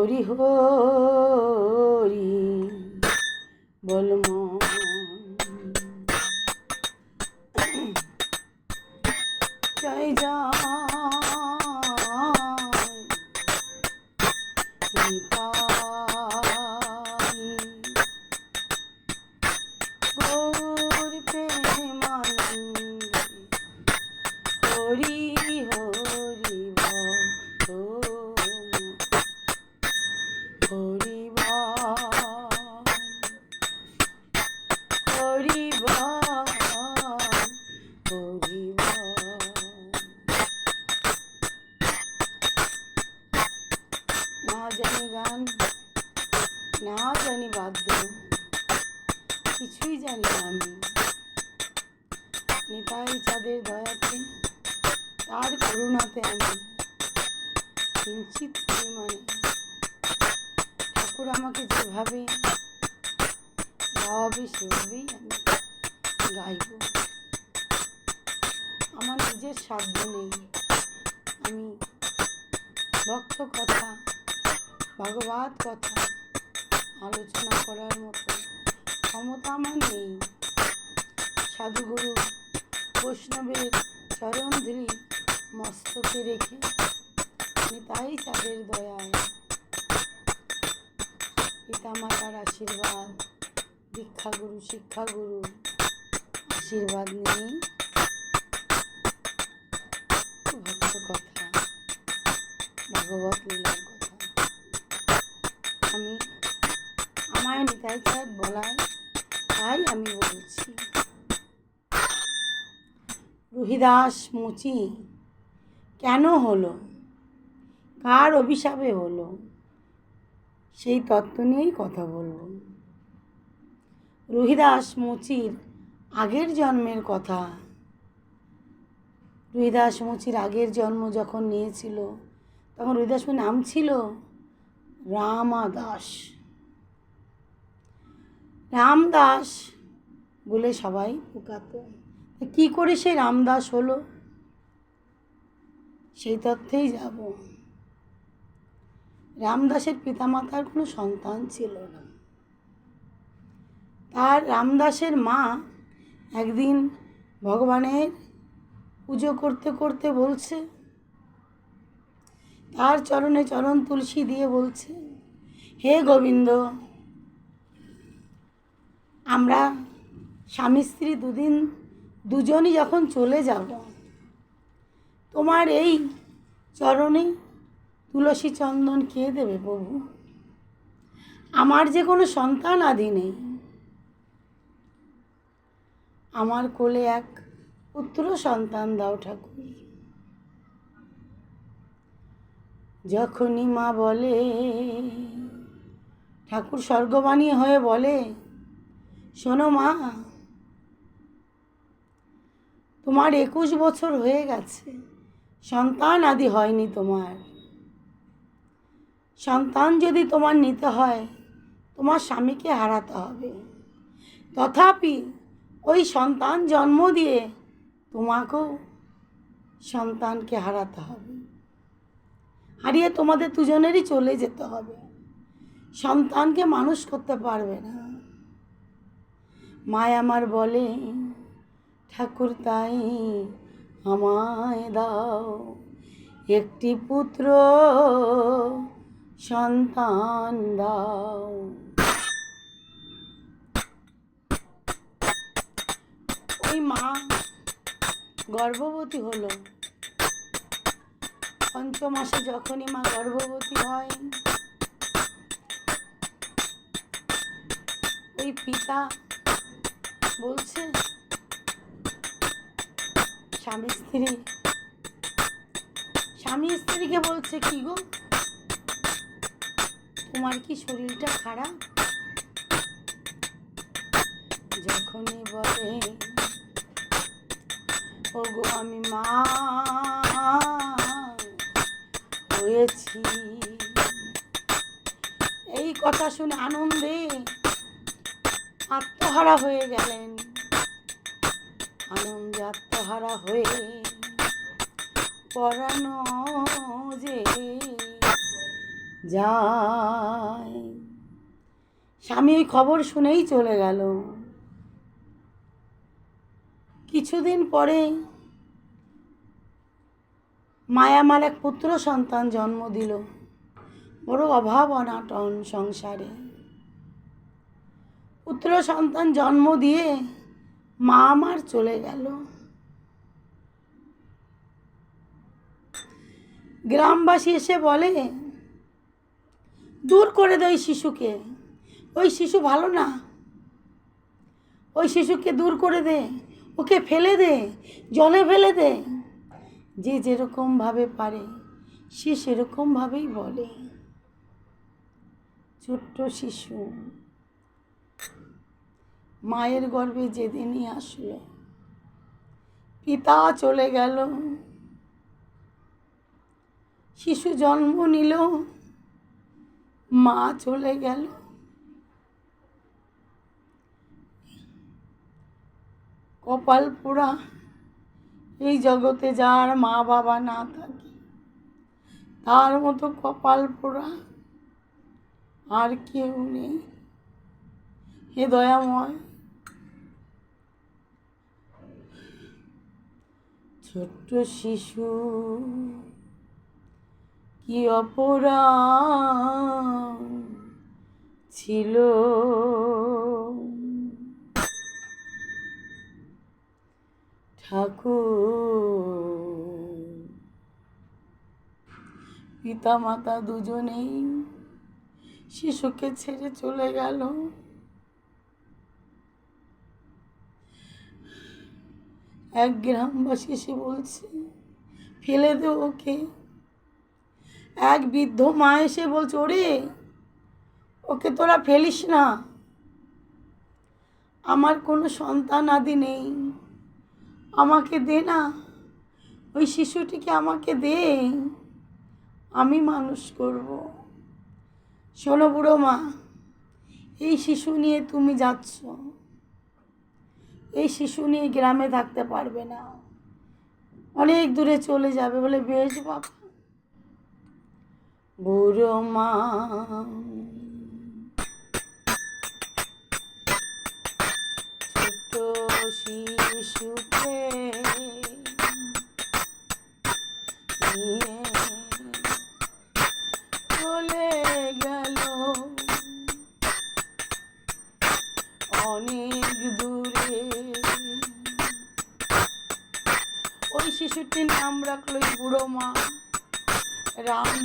হরি হরি বল জয় জয় করুণাতে আমি কিঞ্চিত পরিমাণে। ঠাকুর আমাকে যেভাবে গাওয়াবে সেভাবেই আমি গাইব। আমার নিজের সাধ্য নেই। আমি ভক্ত কথা, ভগবত কথা আলোচনা করার মতো ক্ষমতা আমার নেই। সাধুগুরু বৈষ্ণবের চরণ ধরি মস্তকে রেখে আমি তাই তাদের দয়ায়। পিতামাতার আশীর্বাদ দীক্ষাগুরু শিক্ষাগুরু, আশীর্বাদ নিয়েই ভক্ত কথা, ভগবত লীলার কথা। আমি আমায় নিতাই চাঁদ বলায়, তাই আমি বলছি। রুহিদাস মুচি কেন হলো? কার অভিশাপে হলো? সেই তত্ত্ব নিয়েই কথা বলব। রুহিদাস মুচির আগের জন্মের কথা। রুহিদাস মুচির আগের জন্ম যখন নিয়েছিল, তখন রুহিদাস নাম ছিল রামা দাস রামদাস বলে সবাই পুকাতো। কী করে সে রামদাস হলো? সেই তথ্যেই যাব। রামদাসের পিতামাতার কোনো সন্তান ছিল না। তার রামদাসের মা একদিন ভগবানের পুজো করতে করতে বলছে, তার চরণে চরণ তুলসী দিয়ে বলছে, হে গোবিন্দ, আমরা স্বামী স্ত্রী দুদিন দুজনই যখন চলে যাব তোমার এই চরণে তুলসী চন্দন কে দেবে প্রভু? আমার যে কোনো সন্তান আদি নেই। আমার কোলে এক পুত্র সন্তান দাও ঠাকুর। যখনই মা বলে, ঠাকুর স্বর্গবাণী হয়ে বলে, শোনো মা, তোমার একুশ বছর হয়ে গেছে। সন্তান আদি হয়নি তোমার। সন্তান যদি তোমার নিতে হয়, তোমার স্বামীকে হারাতে হবে। তথাপি ওই সন্তান জন্ম দিয়ে তোমাকেও সন্তানকে হারাতে হবে। হারিয়ে তোমাদের দুজনেরই চলে যেতে হবে। সন্তানকে মানুষ করতে পারবে না। মায় আমার বলে, ঠাকুর তাই আমায় দাও একটি পুত্র সন্তান দাও। ওই মা গর্ভবতী হলো। পঞ্চমাসে যখনই মা গর্ভবতী হয়, ওই পিতা বলছে স্বামী স্ত্রী। স্বামী স্ত্রীকে বলছে, কি গো? তোমার কি শরীরটা খারাপ? যখনই বলে ও গো আমি মা, হয়েছি। এই কথা শুনে আনন্দে আত্মহারা হয়ে গেলেন। আনন্দে আত্মহারা হয়ে পরানো যে যায়। স্বামী ওই খবর শুনেই চলে গেল। কিছুদিন পরে মায়ামার এক পুত্র সন্তান জন্ম দিল। বড় অভাব অনাটন সংসারে। পুত্র সন্তান জন্ম দিয়ে মা আমার চলে গেল। গ্রামবাসী এসে বলে, দূর করে দে ওই শিশুকে। ওই শিশু ভালো না। ওই শিশুকে দূর করে দে। ওকে ফেলে দে, জলে ফেলে দে। যে যেরকমভাবে পারে, সে সেরকমভাবেই বলে। ছোট্ট শিশু মায়ের গর্ভে যেদিনই আসলো, পিতা চলে গেল। শিশু জন্ম নিল, মা চলে গেল। কপাল পোড়া, এই জগতে যার মা বাবা না থাকে, তার মতো কপাল পোড়া আর কেউ নেই। হে দয়াময় ছোট্ট শিশু কি অপরাধ ছিল? ঠাকুর পিতা মাতা দুজনেই শিশুকে ছেড়ে চলে গেল। এক গ্রামবাসী এসে বলছে, ফেলে দে ওকে। এক বৃদ্ধ মা এসে বলছে, ওরে, ওকে তোরা ফেলিস না। আমার কোনো সন্তান আদি নেই। আমাকে দে না। ওই শিশুটিকে আমাকে দে। আমি মানুষ করব। শোনো বুড়ো মা, এই শিশু নিয়ে তুমি যাচ্ছ। এই শিশু নিয়ে গ্রামে থাকতে পারবে না। অনেক দূরে চলে যাবে বলে বেশ বাবা বুড়ো মা। ছোট শিশুকে নিয়ে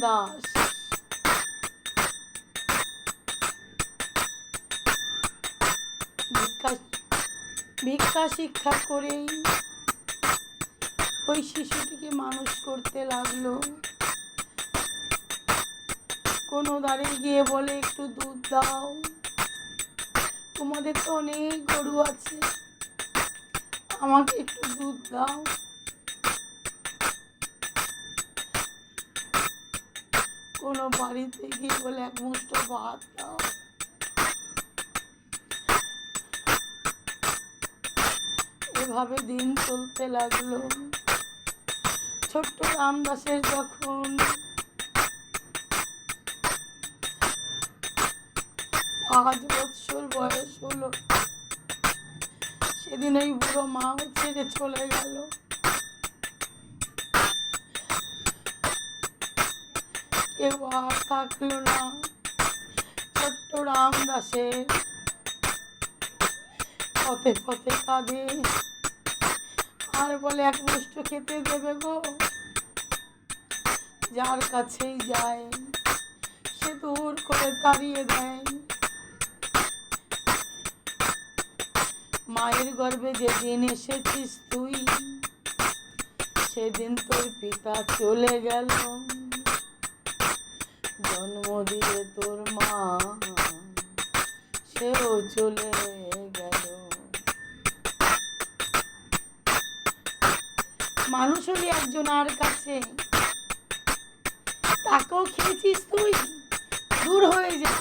রামদাস ভিক্ষা শিক্ষা করেই ওই শিশুটিকে মানুষ করতে লাগল। কোনো দাঁড়ে গিয়ে বলে, একটু দুধ দাও। তোমাদের তো অনেক গরু আছে। আমাকে একটু দুধ দাও। কোনো বাড়িতে গিয়ে বলে এক মুষ্ট ভাত দাও। এভাবে দিন চলতে লাগল। ছোট্ট রামদাসের যখন পাঁচ বৎসর বয়স হলো, সেদিন ওই বুড়ো মাও ছেড়ে চলে গেল। কেউ আর থাকল না। ছোট্ট রামদাসের পথে পথে কাঁদে। আর বলে, এক মুষ্ট খেতে দেবে গো। যার কাছেই যায়, সে দূর করে তাড়িয়ে দেয়। মায়ের গর্ভে যেদিন এসেছিস তুই, সেদিন তোর পিতা চলে গেল। জন্ম দিয়ে তোর মা। সেও চলে গেল। মানুষ হলি একজন আর কাছে। তাকেও খেয়েছিস তুই? দূর হয়ে যা।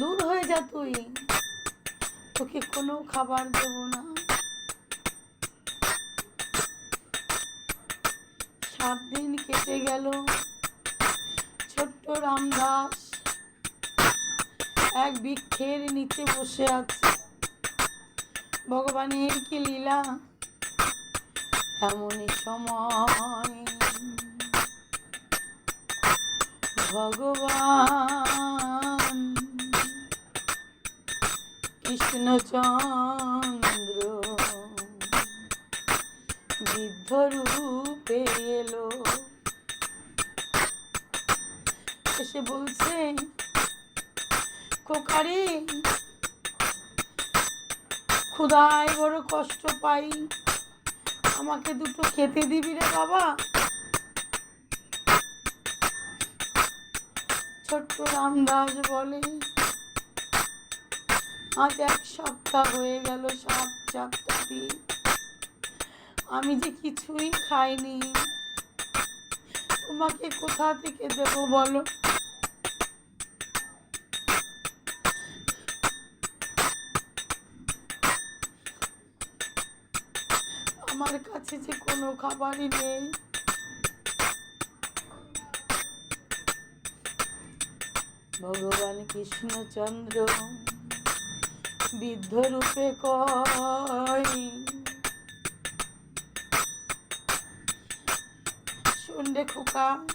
দূর হয়ে যা তুই। তোকে কোনো খাবার দেব না। সাত দিন কেটে গেল। রামদাস এক বৃক্ষের নিচে বসে আছে। ভগবানের কি লীলা? এমনই সময়। ভগবান কৃষ্ণচন্দ্র বৃদ্ধ রূপে এলো। এসে বলছে, খোকারে, ক্ষুধায় বড় কষ্ট পাই। আমাকে দুটো খেতে দিবি রে বাবা। ছোট্ট রামদাস বলে, আজ এক সপ্তাহ হয়ে গেল সাত চারটা দিন আমি যে কিছুই খাইনি তোমাকে কোথা থেকে দেবো বলো? আমার কাছে যে কোনো খাবারই নেই। ভগবান কৃষ্ণচন্দ্র বৃদ্ধ রূপে কয় রে খোকা।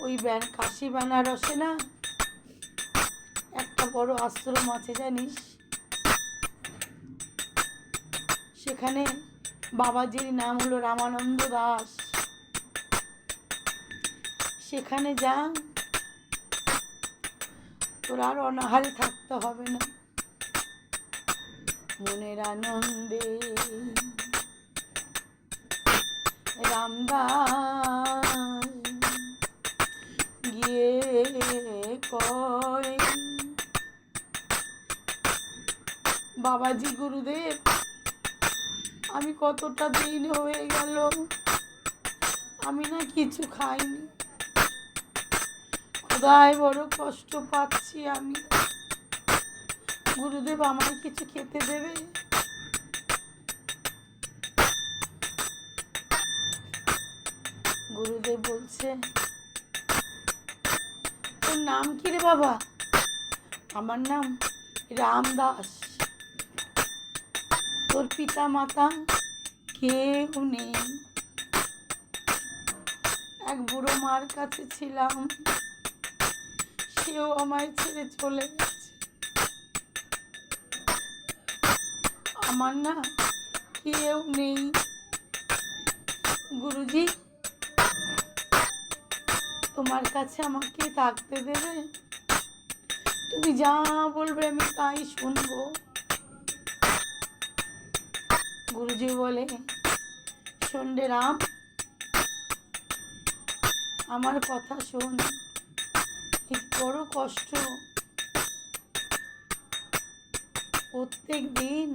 ওই ব্যান কাশি বেনারসে না? একটা বড় আশ্রম আছে জানিস? সেখানে বাবাজির নাম হলো রামানন্দ দাস। সেখানে যা, তোর আর অনাহারে থাকতে হবে না। মনের আনন্দে রামদাস, গিয়ে কয় বাবাজি গুরুদেব, আমি কতটা দিন হয়ে গেল, আমি না কিছু খাইনি। ক্ষুধায় বড় কষ্ট পাচ্ছি আমি। গুরুদেব আমায় কিছু খেতে দেবে? গুরুদেব বলছে তোর নাম কি রে বাবা? আমার নাম রামদাস তোর পিতা মাতা কেউ নেই। এক বুড়ো মার কাছে ছিলাম, সেও আমায় ছেড়ে চলে গেছে। আমার না কেউ নেই। গুরুজি তোমার কাছে আমাকে থাকতে দেবে? তুমি যা বলবে আমি তাই শুনব। গুরুজি বলে শোনরে রাম, আমার কথা শোন। বড় কষ্ট। প্রত্যেক দিন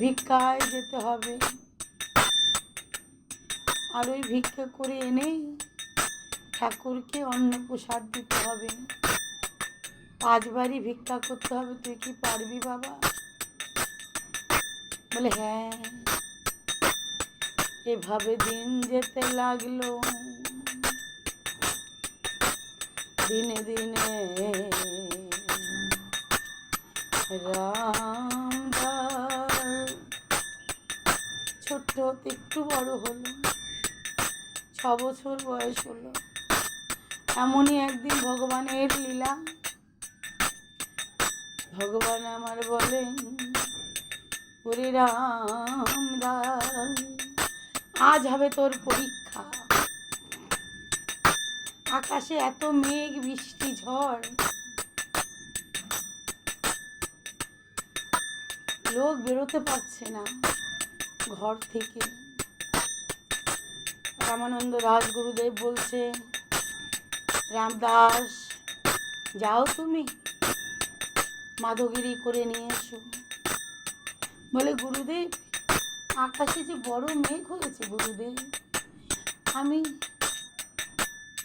ভিক্ষায় যেতে হবে। আর ওই ভিক্ষা করে এনে ঠাকুরকে অন্ন প্রসাদ দিতে হবে। পাঁচবারই ভিক্ষা করতে হবে, তুই কি পারবি বাবা? বলে হ্যাঁ। এভাবে দিন যেতে লাগল। দিনে দিনে রামদাস ছোট্ট একটু বড় হলো। ছ বছর বয়স হলো। এমনই একদিন ভগবানের লীলা। ভগবান আমার বলেন ওরে রামদাস আজ হবে তোর পরীক্ষা। আকাশে এত মেঘ, বৃষ্টি, ঝড়। লোক বেরোতে পারছে না ঘর থেকে। রামানন্দ রাজগুরুদেব বলছে রামদাস, যাও তুমি। মাধবগিরি করে নিয়ে এসো। বলে, গুরুদেব, আকাশে যে বড় মেঘ হয়েছে, গুরুদেব, আমি,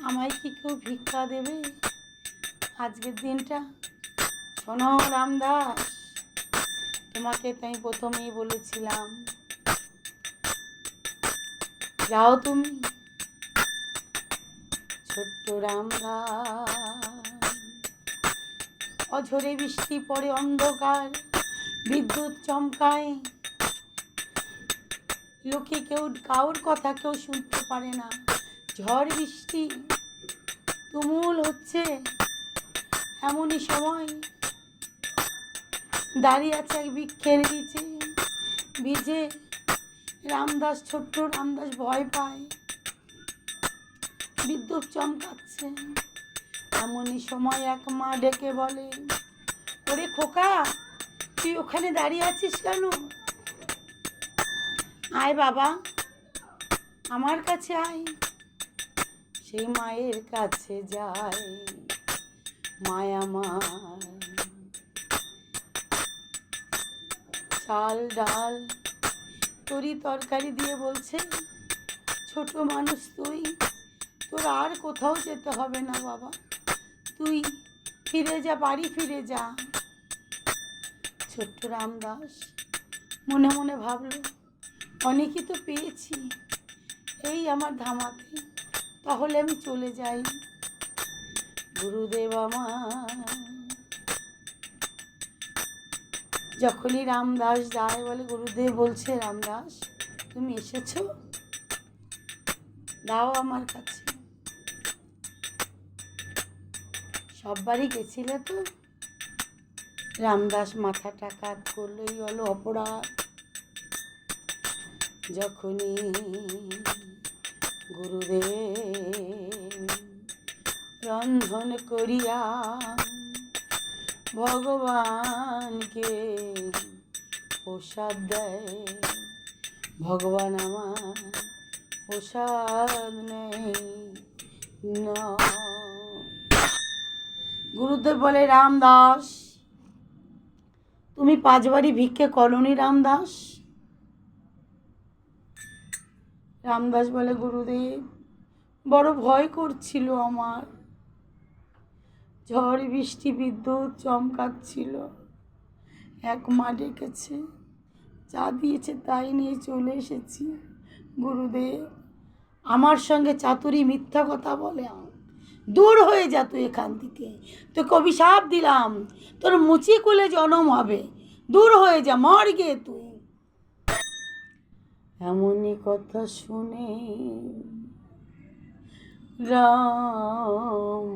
আমায় কি কেউ ভিক্ষা দেবে? আজকের দিনটা, শোনো রামদাস, তোমাকে তো আমি প্রথমেই বলেছিলাম। যাও তুমি। ছোট্ট রামরাম অঝরে বৃষ্টি পড়ে অন্ধকার, বিদ্যুৎ চমকায়। লোকে কেউ কাউর কথা কেউ শুনতে পারে না। ঝড় বৃষ্টি তুমুল হচ্ছে এমনই সময়। দাঁড়িয়ে আছে এক বৃক্ষের নিচে। ভিজে রামদাস, ছোট্ট রামদাস ভয় পায়। বিদ্যুৎ চমকাচ্ছে। এমনই সময় এক মা ডেকে বলে, ওরে খোকা, তুই ওখানে দাঁড়িয়ে আছিস কেন? আয় বাবা, আমার কাছে আয়। সেই মায়ের কাছে যায় মায় আমার চাল ডাল তরি তরকারি দিয়ে বলছে, ছোট মানুষ তুই তোর আর কোথাও যেতে হবে না বাবা। তুই ফিরে যা, বাড়ি ফিরে যা। ছোট্ট রামদাস মনে মনে ভাবলো, অনেকই তো পেয়েছি। এই আমার ধামাতে, তাহলে আমি চলে যাই। গুরুদেব আমার। যখনই রামদাস যায়, বলে, গুরুদেব বলছে, রামদাস, তুমি এসেছ? দাও আমার কাছে। সববারই গেছিলে তো? রামদাস মাথাটা কাত করলোই হলো অপরাধ। যখনই গুরুদেব রন্ধন করিয়া ভগবানকে প্রসাদ দেয়, ভগবান আমার প্রসাদ নেই না গুরুদেব বলে, রামদাস, তুমি পাঁচবারই ভিক্ষে করনি, রামদাস? রামদাস বলে, গুরুদেব, বড় ভয় করছিল আমার। ঝড়, বৃষ্টি, বিদ্যুৎ চমকাচ্ছিল। এক মা ডেকেছে চা দিয়েছে তাই নিয়ে চলে এসেছি। গুরুদেব, আমার সঙ্গে চাতুরি মিথ্যা কথা বলে দূর হয়ে যা তুই এখান থেকে। তোকে অভিশাপ দিলাম। তোর মুচি কুলে জনম হবে। দূর হয়ে যা, মর গিয়ে তুই। এমনই কথা শুনে রাম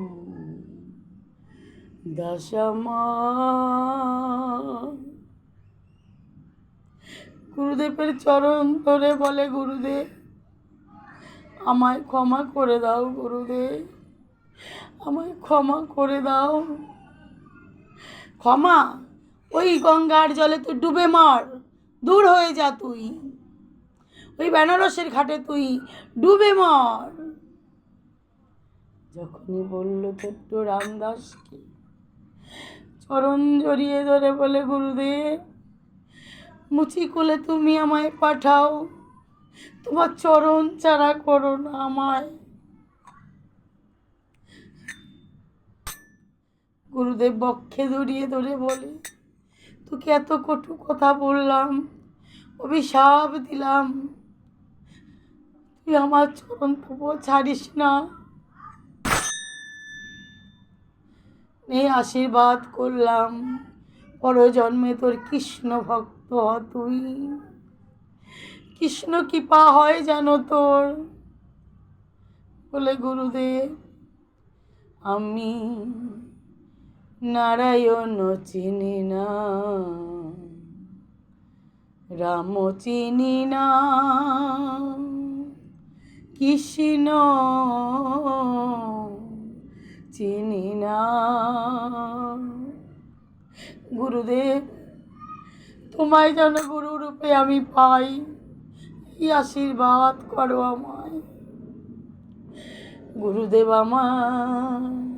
দশমা গুরুদেবের চরণ ধরে বলে, গুরুদেব, আমায় ক্ষমা করে দাও, গুরুদেব। আমায় ক্ষমা করে দাও। ক্ষমা? ওই গঙ্গার জলে তুই ডুবে মর। দূর হয়ে যা তুই। ওই বেনারসের ঘাটে তুই ডুবে মর। যখনই বলল ছোট্ট রামদাসকে, চরণ জড়িয়ে ধরে বলে, গুরুদেব, মুচি কোলে তুমি আমায় পাঠাও। তোমার চরণ চারা করো না আমায়। গুরুদেব বক্ষে ধরিয়ে ধরে বলে, তোকে এত কটু কথা বললাম, অভিশাপ দিলাম। তুই আমার চরণ তবু ছাড়িস না। এই আশীর্বাদ করলাম। পরজন্মে তোর কৃষ্ণ ভক্ত হ তুই। কৃষ্ণ কৃপা হয় জানো তোর, বলে গুরুদেব, আমি নারায়ণ চিনি না, রাম চিনি না, কৃষ্ণ চিনি না। গুরুদেব, তোমায় যেন গুরুরূপে আমি পাই, এই আশীর্বাদ করো আমায়। গুরুদেব আমার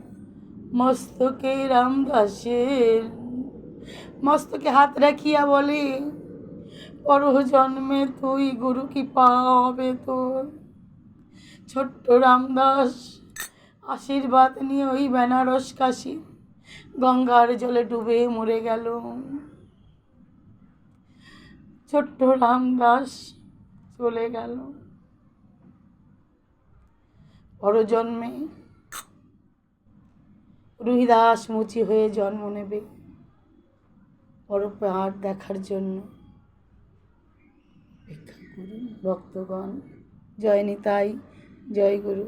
মস্তকে রামদাসের মস্তকে হাত রাখিয়া বলে পর জন্মে তুই গুরু কি পাবে তোর। ছোট্ট রামদাস, আশীর্বাদ নিয়ে ওই বেনারস কাশি গঙ্গার জলে ডুবে মরে গেল। ছোট্ট রামদাস চলে গেল। পরজন্মে রুহিদাস মুচি হয়ে জন্ম নেবে পরপার দেখার জন্য। ভক্তগণ। জয় নিতাই জয় গুরু।